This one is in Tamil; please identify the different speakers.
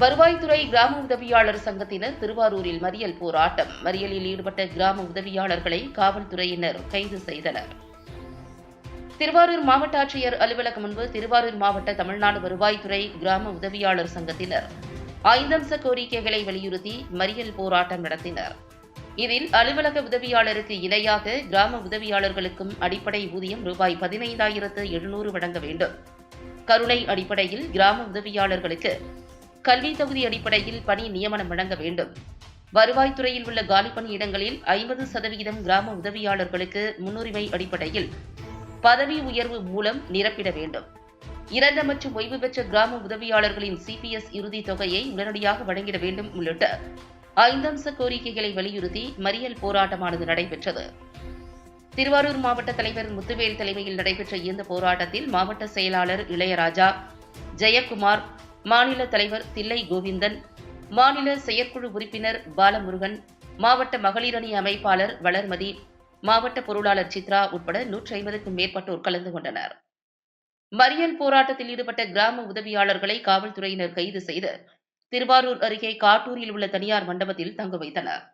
Speaker 1: வருவாய்த்துறை கிராம உதவியாளர் சங்கத்தினர் திருவாரூரில் மறியல் போராட்டம். மறியலில் ஈடுபட்ட கிராம உதவியாளர்களை காவல்துறையினர் கைது செய்தனர். திருவாரூர் மாவட்ட ஆட்சியர் அலுவலகம் முன்பு திருவாரூர் மாவட்ட தமிழ்நாடு வருவாய்த்துறை கிராம உதவியாளர் சங்கத்தினர் ஐந்தம்ச கோரிக்கைகளை வலியுறுத்தி மறியல் போராட்டம் நடத்தினர். இதில் அலுவலக உதவியாளருக்கு இணையாக கிராம உதவியாளர்களுக்கும் அடிப்படை ஊதியம் ரூபாய் பதினைந்தாயிரத்து எழுநூறு வழங்க வேண்டும். கருணை அடிப்படையில் கிராம உதவியாளர்களுக்கு கல்வி தகுதி அடிப்படையில் பணி நியமனம் வழங்க வேண்டும். வருவாய்த்துறையில் உள்ள காலி பணியிடங்களில் ஐம்பது சதவிகிதம் கிராம உதவியாளர்களுக்கு முன்னுரிமை அடிப்படையில் பதவி உயர்வு மூலம் நிரப்பிட வேண்டும். இறந்த மற்றும் ஓய்வு பெற்ற கிராம உதவியாளர்களின் சிபிஎஸ் இறுதி தொகையை உடனடியாக வழங்கிட வேண்டும் உள்ளிட்ட ஐந்தம்ச கோரிக்கைகளை வலியுறுத்தி மறியல் போராட்டமானது நடைபெற்றது. திருவாரூர் மாவட்ட தலைவர் முத்துவேல் தலைமையில் நடைபெற்ற இந்த போராட்டத்தில் மாவட்ட செயலாளர் இளையராஜா ஜெயக்குமார் மாநில தலைவர் தில்லை கோவிந்தன் மாநில செயற்குழு உறுப்பினர் பாலமுருகன் மாவட்ட மகளிர் அணி அமைப்பாளர் வளர்மதி மாவட்ட பொருளாளர் சித்ரா உட்பட நூற்றி ஐம்பதுக்கும் மேற்பட்டோர் கலந்து கொண்டனர். மறியல் போராட்டத்தில் ஈடுபட்ட கிராம உதவியாளர்களை காவல்துறையினர் கைது செய்து திருவாரூர் அருகே காட்டூரில் உள்ள தனியார் மண்டபத்தில் தங்க வைத்தனர்.